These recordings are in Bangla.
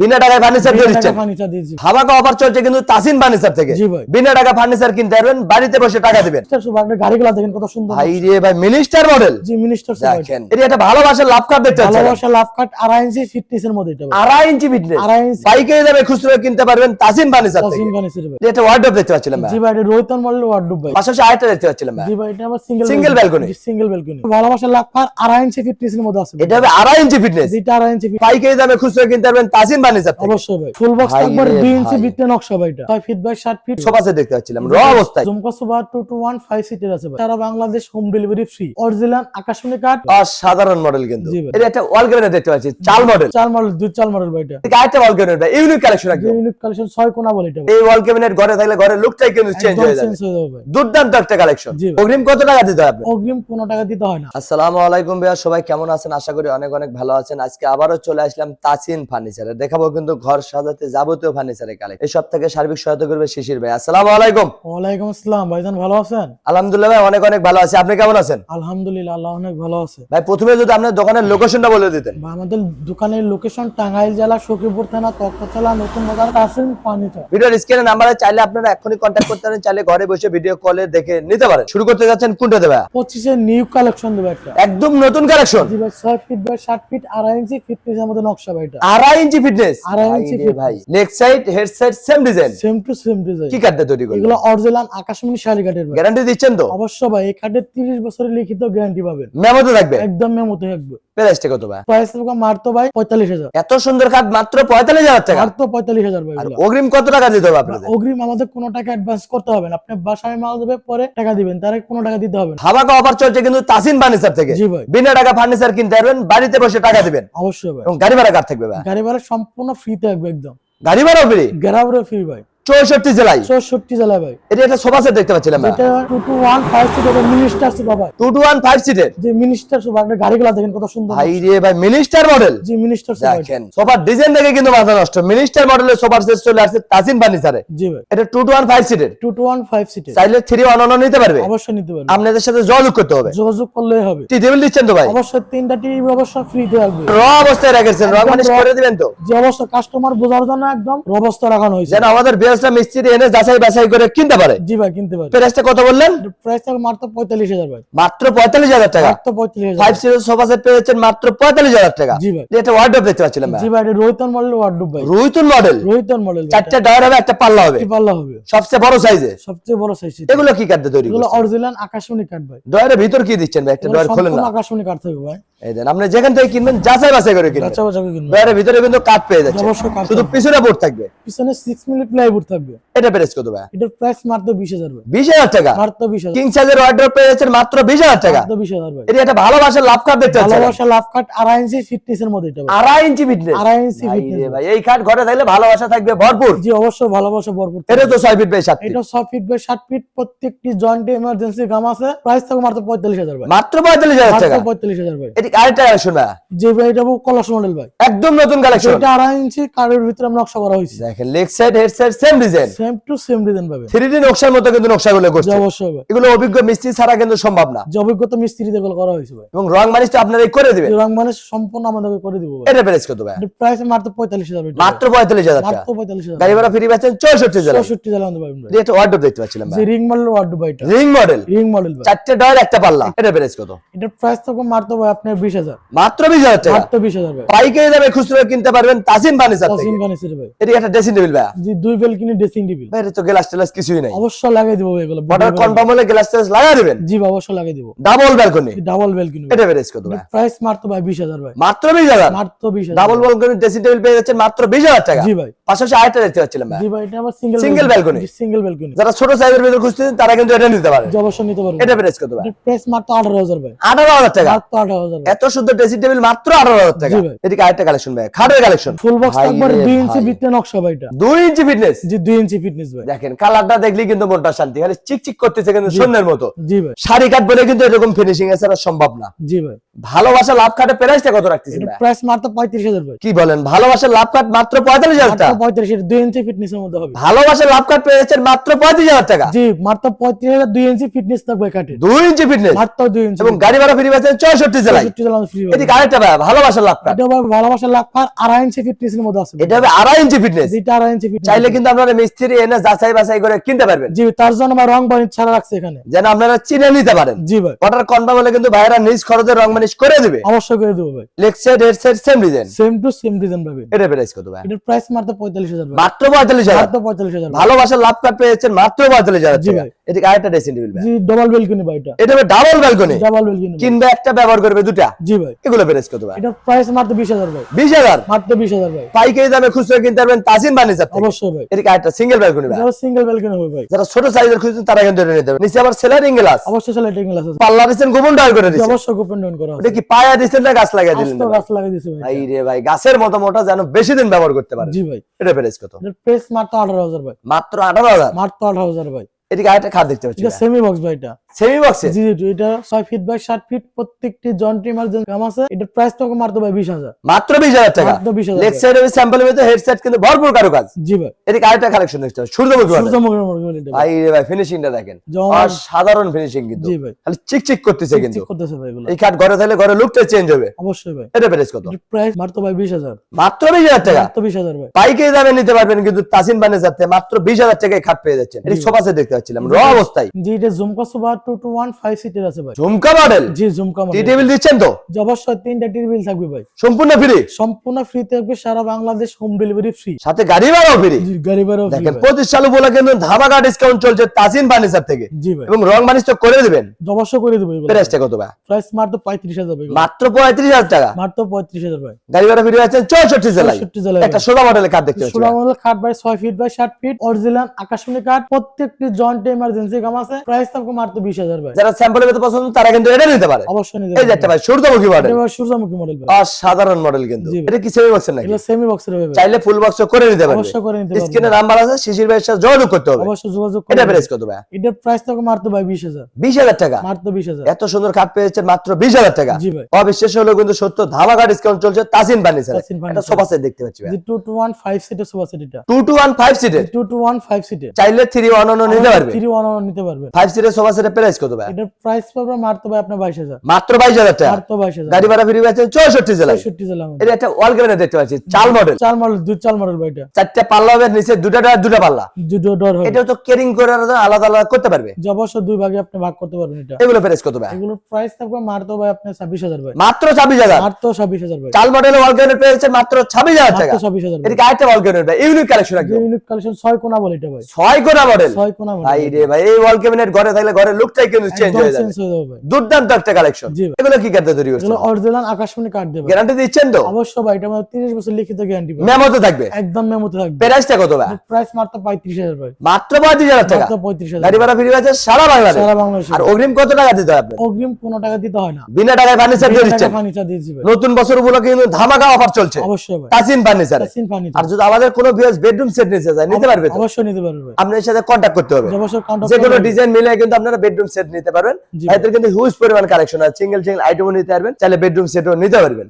বিনা টাকায় ফার্নিচার দিয়ে দিচ্ছেন। ফার্নিচার অফার চলছে কিন্তু তাসিন ফার্নিচার থেকে। বিনা টাকা ফার্নিচার কিনতে পারবেন বাড়িতে বসে টাকা দিবেন। মিনিস্টার সুপার আপনার গাড়িগুলো দেখেন কত সুন্দর ভাই রে ভাই মিনিস্টার মডেল জি মিনিস্টার দেখেন এটা একটা ভালোবাসার লাভ কার্ড দেখতে পাচ্ছেন। ভালোবাসা লাভ কাট আড়াই ইঞ্চি ফিটনেস এর মধ্যে এটা আড়াই ইঞ্চি ফিটনেস বাইকে যাবে খুচরো কিনতে পারবেন তাসিন ফার্নিচার থেকে। তাসিম ফার্নিচার এটা ওয়ার্ডরোব দেখতে পাচ্ছিলাম জি ভাই এটা রোহিতন মডেল ওয়ার্ডরোব ভাই। পাশাপাশি আরেকটা দেখতে পাচ্ছিলাম জি ভাই এটা আমার single Single balcony? Single balcony ভালোবাসা লাভ কাট আড়াই ইঞ্চি ফিটনেস এর মধ্যে আছে এটা হবে আড়াই ইঞ্চি ফিটনেস যেটা আড়াই ইঞ্চি বাইকে যাবে খুচরো কিনতে পারবেন তাসিন ফার্নিচার থেকে অবশ্যই ভাই। ফুল বক্স একবার রে ইঞ্চি ভিতরে নকশা ভাই এটা ছয় ফিট বাই ষাট ফিট সোফা সেট দেখতে পাচ্ছিলাম। র অবস্থায়। জুমকা sofa two two one five সিটের আছে ভাই। সারা Bangladesh home delivery free original আকাশমণি কাঠ অসাধারণ মডেল কিন্তু। এটা একটা ওয়াল ক্যাবিনেট দেখতে পাচ্ছি। চাল মডেল চার মডেল দুই চার মডেল ভাই এটা এটা আরেকটা ওয়াল ক্যাবিনেট ইউনিক কালেকশন একদম। ইউনিক কালেকশন ছয় কোনা বলে এটা এই ওয়াল ক্যাবিনেট ঘরে থাকলে ঘরের লুকটাই কিন্তু চেঞ্জ হয়ে যাবে। চেঞ্জ যাবে ভাই। দুর্দান্ত একটা কালেকশন অগ্রিম কত টাকা দিতে হবে? অগ্রিম টাকা দিতে হয় না। আসসালামু আলাইকুম ভাইয়া সবাই কেমন আছেন? আশা করি অনেক অনেক ভালো আছেন। আজকে আবারও চলে আসলাম তাসিন ফার্নিচারে। দেখাবো কিন্তু ঘর সাজাতে যাবতীয় ফার্নিচারের কালেকশন এই সব থেকে সার্বিক সহায়তা করবে শিশির ভাই। আসসালামু আলাইকুম। ওয়ালাইকুম আসসালাম। ভাইজান ভালো আছেন? আলহামদুলিল্লাহ ভাই অনেক অনেক ভালো আছি। আপনি কেমন আছেন? আলহামদুলিল্লাহ আল্লাহ অনেক ভালো আছে। ভাই প্রথমে যদি আপনার দোকানের লোকেশনটা বলে দিতেন। আমাদের দোকানের লোকেশন টাঙ্গাইল জেলা সখীপুর থানা তক্ততলা নতুন বাজার কাসিম ফার্নিচার ভিডিওর স্ক্রিনে নাম্বারে চাইলে আপনারা এখনই কন্ট্যাক্ট করতে পারেন চাইলে ঘরে বসে ভিডিও কলে দেখে নিতে পারেন। শুরু করতে যাচ্ছেন কোনটা দেবে পঁচিশে নিউ কালেকশন দেবে একটা। একদম নতুন কালেকশন জি ভাই ছয় ফিট বাই ষাট ফিট আড়াই ইঞ্চি ফিটনেস এর মধ্যে নকশা ভাই এটা। আড়াই ইঞ্চি ফিটনেস আড়াই ইঞ্চি ভাই। Leg side head side same design same to same design কি কাটতে তৈরি করলেন এগুলো অরিজিনাল আকাশমণি শাড়ি কাঠের গ্যারান্টি দিচ্ছেন তো? অবশ্য ভাই এই কাঠের তিরিশ বছরের লিখিত গ্যারান্টি পাবেন। মেমোতে থাকবে? একদম মেমোতে থাকবে। প্রাইসটা কত ভাই? প্রাইস থাকবে মারতো ভাই পঁয়তাল্লিশ হাজার। এত সুন্দর কাঠ মাত্র পঁয়তাল্লিশ হাজার টাকা? মারতো পঁয়তাল্লিশ হাজার ভাই আর অগ্রিম কত টাকা দিতে হবে আপনাদের? অগ্রিম আমাদের কোনো টাকা অ্যাডভান্স করতে হবে না। আপনি বাসায় মাল দেবে পরে টাকা দিবেন। তার কোনো টাকা দিতে হবে না। ধামাকা অফার চলছে কিন্তু তাসিন ফার্নিচার থেকে। জি ভাই। বিনা টাকা ফার্নিচার কিনতে পারবেন বাড়িতে বসে টাকা দিবেন। অবশ্যই ভাই। এবং গাড়ি ভাড়া কার থাকবে ভাই। গাড়ি ভাড়া সম্পূর্ণ ফ্রি থাকবে একদম। গাড়ি ভাড়া ফ্রি গ্যারাবরে ফ্রি ভাই। চৌষট্টি জেলায়। চৌষট্টি জেলায় ভাই। এটা একটা সোফা সেট দেখতে পাচ্ছিলাম এটা two two one five seat minister super ভাই টু টু ওয়ান ফাইভ সিটের যে মিনিস্টার আপনার গাড়িগুলো দেখেন কত সুন্দর। ভাই রে ভাই মিনিস্টার মডেল জি মিনিস্টার সুপার দেখেন সোফার ডিজাইন দেখে কিন্তু মাথা নষ্ট। মিনিস্টার মডেলের সোফার সেট চলে আসছে তাসিন ফার্নিচারে। জি ভাই। এটা টু টু ওয়ান ফাইভ সিটের টু টু ওয়ান ফাইভ সিটের চাইলে থ্রি ওয়ান ওয়ান নিতে পারবে। অবশ্যই নিতে পারবেন আপনাদের সাথে যোগাযোগ করতে হবে। যোগাযোগ করলেই হবে। টি টেবিল দিচ্ছেন তো ভাই? অবশ্যই তিনটা টিভি অবশ্যই ফ্রি থাকবে র অবস্থায় রেখেছেন। রং raw। করে দিবেন তো। যে অবস্থা কাস্টমার বোঝার জন্য একদম অবস্থা রাখানো হয়েছে। যেন আমাদের বিএসটা মিস্ত্রি এনে যাচাই বাছাই করে কিনতে পারে? জি ভাই কিনতে পারবে প্রাইসটা কত বললেন? প্রাইস মাত্র পঁয়তাল্লিশ হাজার ভাই। মাত্র পঁয়তাল্লিশ হাজার টাকা? মাত্র পঁয়তাল্লিশ হাজার। ফাইভ সিটার সোফা সেট পেয়েছেন মাত্র পঁয়তাল্লিশ হাজার টাকা। জি ভাই। এটা ওয়ার্ডরোব দেখতে পাচ্ছিলাম ভাই। জি ভাই এটা রোহিতন মডেল ওয়ার্ডরোব ভাই। রুইতুন মডেল রোহিতন মডেল চারটা ডয়ার হবে একটা পাল্লা হবে। পাল্লা হবে। সবচেয়ে বড় সাইজে সবচেয়ে বড় সাইজ এগুলো কি কাটতে তৈরি এগুলো? অরিজিনাল আকাশমণি কাঠ ভাই। ডয়ারের ভিতর কি দিচ্ছেন ভাই? একটা ডয়ার খোলেন না। আকাশমণি কাঠ থাকবে ভাই। এই দেন আপনি যেখান থেকে কিনবেন যাচাই বাছাই করে কিনবেন। বাচ্চা বাচ্চাকে কিনবে ডয়ারের ভিতরে কিন্তু কাঠ পেয়ে যাচ্ছে শুধু পিছনে বোর্ড থাকবে? পিছনে সিক্স মিনিট প্লাইউড থাকবে। এটা প্রাইস কত ভাই? এটার প্রাইস মাত্র বিশ হাজার ভাই। বিশ হাজার টাকা? মাত্র বিশ হাজার। কিং সাইজের ওয়ার্ডরোব পেয়ে যাচ্ছেন মাত্র বিশ হাজার টাকা। মাত্র বিশ হাজার ভাই। এটা একটা ভালোবাসার লাভ কার্ড দেখতে পাচ্ছেন। ভালোবাসা লাভ কাঠ আড়াই ইঞ্চি ফিটনেস এর মধ্যে এটা। আড়াই ইঞ্চি ফিটনেস আড়াই ইঞ্চি ফিটনেস ভাই এই কাঠ ঘরে থাকলে ভালোবাসা থাকবে ভরপুর। জি অবশ্যই ভালোবাসা ভরপুর এটা তো ছয় ফিট বাই সাত ফিট এটা ছয় ফিট বাই ষাট ফিট প্রত্যেকটি জয়েন্টে এমার্জেন্সি গাম আছে। প্রাইস থাকবে মাত্র পঁয়তাল্লিশ হাজার ভাই। মাত্র পঁয়তাল্লিশ হাজার টাকা। মাত্র পঁয়তাল্লিশ হাজার ভাই। এটি আরেকটা কালেকশন ভাই। যে ভাই এটা কলাস মডেল ভাই। একদম নতুন কালেকশন এটা আড়াই ইঞ্চি কারের ভিতরে নকশা করা হয়েছে। দেখেন leg side head side same design same to same design পাবে থ্রি নকশার মতো কিন্তু নকশাগুলো যে করছে অবশ্যই এগুলো অভিজ্ঞ মিস্ত্রি ছাড়া কিন্তু সম্ভব না। যে অভিজ্ঞতা মিস্ত্রি দিয়ে করা হয়েছে ভাই। এবং রং মানিসটা আপনারাই করে দিবেন। রং সম্পূর্ণ আমাদেরকে করে দিব ভাই। এটা প্রাইস কত ভাই? প্রাইস মাত্র পঁয়তাল্লিশ হাজার ভাই। মাত্র পঁয়তাল্লিশ হাজার টাকা। মাত্র পঁয়তাল্লিশ হাজার। গাড়ি ভাড়া ফ্রি পাচ্ছেন চৌষট্টি জেলা চৌষট্টি জেলা আমাদের পাবেন ভাই এটা ওয়ার্ডরোব দেখতে পাচ্ছিলাম ভাই। রিং মডেল ওয়ার্ড ভাই রিং মডেল রিং মডেল ভাই। চারটে ডয়ার একটা পাল্লা। এটা প্রাইস কত? এটার প্রাইস থাকবে মাত্র ভাই আপনার বিশ হাজার। মাত্র বিশ হাজার টাকা? মাত্র বিশ হাজার বাইকে যাবে খুচরো কিনতে পারবেন তাসিন ফার্নিচার তাসিম ফার্নিচার ভাই। এটা একটা ড্রেসিং টেবিল ভাই যে দুই বেলকিনি ড্রেসিং টেবিল ভাই এটা তো গ্লাস টেলাস কিছুই নাই। অবশ্যই লাগিয়ে দিব এগুলো। অর্ডার কনফার্ম হলে গ্লাস টেলাস লাগা দিবেন? জি ভাই, অবশ্যই লাগিয়ে দিব। ডাবল ব্যালকনি ডাবল বেলকিনি এটা প্রাইস কত ভাই। প্রাইস মাত্র ভাই বিশ হাজার ভাই। মাত্র বিশ হাজার? মাত্র বিশ হাজার। ডাবল ব্যালকনি ড্রেসিং টেবিল পেয়ে যাচ্ছেন মাত্র বিশ হাজার টাকা। জি ভাই। পাশাপাশি আরেকটা দেখতে পাচ্ছিলাম ভাই। জি ভাই এটা আমার single Single balcony? Single balcony যারা ছোট সাইজের ভিতরে খুঁজতেছেন তারা কিন্তু এটা নিতে পারে যে অবশ্যই নিতে পারবেন। এটা প্রাইস কত ভাই? প্রাইস মাত্র আঠারো হাজার ভাই। আঠারো হাজার টাকা। মাত্র আঠারো হাজার এত সুন্দর ড্রেসিং টেবিল মাত্র আঠারো হাজার টাকা। জি এদিকে আরেকটা কালেকশন ভাই খাটের কালেকশন ফুল বক্স একবার ইঞ্চি। নকশা ভাই এটা। ইঞ্চি ফিটনেস জি ইঞ্চি ফিটনেস ভাই। দেখেন কালারটা কিন্তু মনটা শান্তি। খালি চিকচিক করতেছে কিন্তু শূন্যের মতো। জি ভাই। শাড়ি কাট বলে কিন্তু এরকম ফিনিশিং সম্ভব না। জি ভাই। ভালোবাসা লাভ কাটে প্রাইসটা কত রাখতেছেন ভাই? প্রাইস মাত্র পঁয়ত্রিশ হাজার ভাই। কি বলেন ভালোবাসার লাভ কাট মাত্র পঁয়তাল্লিশ হাজার মাত্র টাকা পঁয়ত্রিশ এটা দুই ইঞ্চি ফিটনেস এর মধ্যে হবে। ভালোবাসার লাভ কাট পেয়েছেন মাত্র পঁয়ত্রিশ হাজার টাকা। জি মাত্র পঁয়ত্রিশ হাজার দুই ইঞ্চি ফিটনেস থাকবে কাটে। দুই ইঞ্চি ফিটনেস মাত্র দুই ইঞ্চি এবং গাড়ি ভাড়া ফ্রি পাচ্ছেন চৌষট্টি জেলায়। ফ্রি ভাই ভালোবাসার লাভ এটা ভাই ভালোবাসার লাখ পার আড়াই ইঞ্চি ফিটনেস এর মধ্যে আছে। এটা হবে আড়াই ইঞ্চি ফিটনেস যেটা আড়াই ইঞ্চি ফিটনেস চাইলে কিন্তু আপনারা মিস্ত্রি এনে যাচাই বাছাই করে কিনতে পারবেন। জি তার জন্য ভাই রং বানিশ ছাড়া রাখছে এখানে। যেন আপনারা চিনে নিতে পারেন। জি ভাই। অর্ডার কনফার্ম হলে কিন্তু ভাইরা নিজ খরচে রং মানিশ করে দিবে। অবশ্যই করে দেবো ভাই। Leg head side same design same to same design পাবেন এটা প্রাইস কত ভাই? এটার প্রাইস মাত্র পঁয়তাল্লিশ হাজার ভাই। মাত্র পঁয়তাল্লিশ হাজার। মাত্র পঁয়তাল্লিশ হাজার ভাই। ভালোবাসার লাভ কার্ড পেয়েছেন মাত্র জি ভাই। আরেকটা ড্রেসিং টেবিল ভাই। জি ডবল বেলকনি ভাই এটা। এটা ডাবল ব্যালকনি ডাবল বেলকনি কিনবে একটা ব্যবহার করবে দুটা জি ভাই। এগুলো প্রাইস কত ভাই? এটার প্রাইস মাত্র বিশ হাজার ভাই। বিশ হাজার? মাত্র বিশ হাজার ভাই। পাইকারি দামে খুচরো কিনতে পারবেন থেকে। অবশ্যই ভাই। সিঙ্গেল ব্যালকনি ভাই? এটা সিঙ্গেল বেলকনি হবে ভাই। যারা ছোট সাইজের খুঁজছেন তারা কিন্তু এটা নিতে হবে নিচে আবার সেলারিং গ্লাস অবশ্যই আছে। পাল্লা দিচ্ছেন গোপন ডাল করে দিচ্ছেন। অবশ্যই গোপন ডাউন করা আছে। কি পায়া দিচ্ছেন না গাছ লাগিয়ে দিলেন গাছ লাগিয়ে দিয়েছে ভাই। রে ভাই গাছের মতো মোটা যেন বেশি দিন ব্যবহার করতে পারে জি ভাই। এটা প্রাইস কত? এটার প্রাইস মাত্র আঠারো হাজার ভাই। মাত্র আঠারো হাজার? মাত্র আঠারো হাজার ভাই। এদিকে আরেকটা খাট দেখতে পাচ্ছি এটা সেমি বক্স ভাই এটা। সেমি বক্সে জি জি এটা ফিট বাই ফিট প্রত্যেকটি জয়েন্ট ইমার্জেন্সি কাম আছে। প্রাইস তো মাত্র ভাই বিশ হাজার। মাত্র বিশ হাজার টাকা? মাত্র বিশ হাজার লেগ সাইড হবে স্যাম্পল মধ্যে হেড সাইড কিন্তু ভরপুর কারও কাজ জি ভাই। এদিকে আরেকটা কালেকশন দেখতে সূর্যমুখী এটা ভাই। রে ভাই ফিনিশিংটা দেখেন। সাধারণ ফিনিশিং কিন্তু। জি ভাই। খালি চিকচিক করতেছে কিন্তু। ঠিক করতেছে ভাই এগুলো। এই খাট ঘরে থাকলে ঘরে লুকটা চেঞ্জ হবে। অবশ্যই ভাই। এটা প্রাইস কত? প্রাইস মাত্র ভাই বিশ হাজার। মাত্র বিশ হাজার টাকা? মাত্র বিশ হাজার ভাই। পাইকারি দামে নিতে পারবেন কিন্তু তাসিন বানে যাতে মাত্র বিশ হাজার টাকায় খাট পেয়ে যাচ্ছেন। এটি সোফা সেট দেখতে পাচ্ছিলাম। র অবস্থায়। জি এটা Jhumka two two one five সিটের আছে ভাই। ঝুমকা মডেল জি জুমকা মডেল টেবিল দিচ্ছেন তো? অবশ্যই তিনটা টেবিল থাকবে ভাই। সম্পূর্ণ ফ্রি সম্পূর্ণ ফ্রি থাকবে সারা বাংলাদেশ হোম ডেলিভারি ফ্রি সাথে গাড়ি ভাড়াও ফ্রি জি গাড়ি ভাড়াও দেখেন পঁচিশ সাল বলে কিন্তু ধামাকা ডিসকাউন্ট চলছে তাসিন ফার্নিচার থেকে। জি ভাই। এবং রং মানিস তো করে দিবেন। অবশ্যই করে দেবো প্রাইসটা কত ভাই? প্রাইস মাত্র পঁয়ত্রিশ হাজার ভাই মাত্র পঁয়ত্রিশ হাজার টাকা। মাত্র পঁয়ত্রিশ হাজার ভাই। গাড়ি ভাড়া ফ্রি আছে চৌষট্টি জেলায়। একটা সোজা মডেলের কার্ড দেখতে ষোলো মডেল বাই ছয় ফিট বাই ষাট ফিট অরিজিনাল আকাশমণি কাঠ প্রত্যেকটি জয়েন্ট ইমার্জেন্সি কাম আছে। প্রাইস থাকবে মাত্র বিশ হাজার ভাই। যারা স্যাম্পলের মধ্যে পছন্দ তারা কিন্তু এটা নিতে পারে। অবশ্যই নিতে এই একটা ভাই সূর্যমুখী মডেল এটা সূর্যমুখী মডেল ভাই। অসাধারণ মডেল কিন্তু। এটা কি সেমি বক্সের নাকি? এগুলো সেমি বক্সের হবে ভাই। চাইলে ফুল বক্স করে নিতে পারবে। অবশ্যই করে নিতে স্ক্রিনে নাম্বার আছে শিশির ভাইয়ের সাথে যোগাযোগ করতে হবে। অবশ্যই যোগাযোগ এটা প্রাইস কত ভাই এটার প্রাইস থাকবে মাত্র ভাই বিশ হাজার। বিশ হাজার টাকা? মাত্র বিশ হাজার। এত সুন্দর খাট পেয়েছেন মাত্র বিশ হাজার টাকা। জি ভাই। অবিশ্বাস হলো কিন্তু সত্য ধামাকা ডিসকাউন্ট চলছে তাসিন ফার্নিচার একটা সোফা সেট দেখতে পাচ্ছি ওয়ান ফাইভ সিটের সোফা সেট এটা। টু টু ওয়ান ফাইভ সিটের টু টু ওয়ান ফাইভ সিটের চাইলে থ্রি ওয়ান ওয়ান নিতে পারবে। থ্রি ওয়ান ওয়ান নিতে পারবেন ফাইভ সিটের সোফা সেটের প্রাইস কত ভাই? এটার প্রাইস পাবে মাত্র ভাই আপনার বাইশ হাজার। মাত্র বাইশ হাজার টাকা? মাত্র বাইশ হাজার। গাড়ি ভাড়া ফ্রি পাচ্ছেন চৌষট্টি জেলায়। পঁয়ষট্টি জেলা এটা একটা ওয়াল ক্যাবিনেট দেখতে পাচ্ছি চাল মডেল চার মডেল দুই চার মডেল ভাই এটা। চারটা পাল্লা হবে নিচে দুটা ডোর, দুটা পাল্লা। দুটো ডোর হবে। এটা তো কেরিং করে আলাদা আলাদা করতে পারবে। অবশ্য দুই ভাগে আপনি ভাগ করতে পারবেন এটা। এগুলো প্রাইস কত ভাই? এগুলোর প্রাইস থাকবে মাত্র ভাই আপনার ছাব্বিশ হাজার ভাই। মাত্র ছাব্বিশ হাজার? মাত্র ছাব্বিশ হাজার ভাই। চাল মডেল ওয়াল ক্যাবিনেট পেয়েছে মাত্র ছাব্বিশ হাজার টাকা। মাত্র ছাব্বিশ হাজার ভাই। এদিকে আরেকটা ওয়াল ক্যাবিনেট ভাই ইউনিক কালেকশন একদম ইউনিক কালেকশন ছয় কোনা বলে এটা ভাই। ছয় কোনা মডেল ছয় কোনা বলে ভাই রে ভাই এই ওয়াল ক্যাবিনেট ঘরে থাকলে ঘরের লুকটাই কিন্তু চেঞ্জ হয়ে যাবে। দুর্দান্ত একটা কালেকশন এগুলো কি কাটতে তৈরি অরিজিনাল আকাশমণি দেবে। গ্যারান্টি দিচ্ছেন তো? ভাই এটা আমার তিরিশ বছর লিখিত গ্যারান্টি মেমোতে থাকবে? একদম মেমোতে থাকবে। প্রাইসটা কত ভাই? প্রাইস মাত্র পঁয়ত্রিশ হাজার ভাই। মাত্র পঁয়ত্রিশ হাজার টাকা? মাত্র পঁয়ত্রিশ হাজার গাড়ি ভাড়া ফ্রি আছে সারা বাংলাদেশ। সারা বাংলাদেশে। আর অগ্রিম কত টাকা দিতে হবে অগ্রিম কোনো টাকা দিতে হয় না। বিনা টাকায় ফার্নিচার দিয়ে দিচ্ছেন? ফার্নিচার দিয়েছি ভাই। নতুন বছর উপলক্ষে কিন্তু ধামাকা অফার চলছে। অবশ্যই ভাই। তাসিন ফার্নিচারে সিন আর ফার্নিচার যদি আমাদের কোনো ভিউয়ার্স বেডরুম সেট নিতে চায় নিতে পারবে তো? অবশ্যই নিতে পারবে আপনার সাথে কন্ট্যাক্ট করতে হবে। অবশ্যই কাউন্টার যে কোনো ডিজাইন মিলে কিন্তু আপনারা বেডরুম সেট নিতে পারবেন। এদের কিন্তু হিউজ পরিমাণ কালেকশন আছে। সিঙ্গেল সিঙ্গেল আইটেমও নিতে পারবেন। চাইলে বেডরুম সেটও নিতে পারবেন।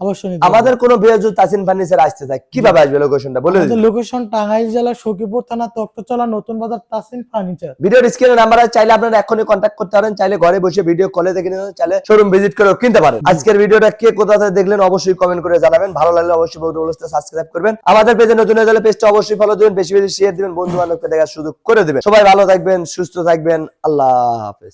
আমাদের কোনো যদি তাসিন ফার্নিচার আসতে চায় কীভাবে আসবে লোকেশনটা বলে দিন। লোকেশন টাঙ্গাইল জেলা সখীপুর থানা তক্তচলা নতুন বাজার তাসিন ফার্নিচার। ভিডিওর স্ক্রিনে নাম্বার আছে চাইলে আপনারা এখনই কন্ট্যাক্ট করতে পারেন। চাইলে ঘরে বসে ভিডিও কলে দেখে নিতে চাইলে শোরুম ভিজিট করেও কিনতে পারেন। আজকের ভিডিওটা কে কোথা থেকে দেখলেন অবশ্যই কমেন্ট করে জানাবেন। ভালো লাগলে অবশ্যই বউটা সাবস্ক্রাইব করবেন। আমাদের পেজে নতুন হয়ে গেলে পেজটা অবশ্যই ফলো দিবেন বেশি বেশি শেয়ার দিবেন বন্ধু বান্ধবকে দেখার সুযোগ করে দিবেন। সবাই ভালো থাকবেন সুস্থ থাকবেন। আল্লাহ হাফেজ।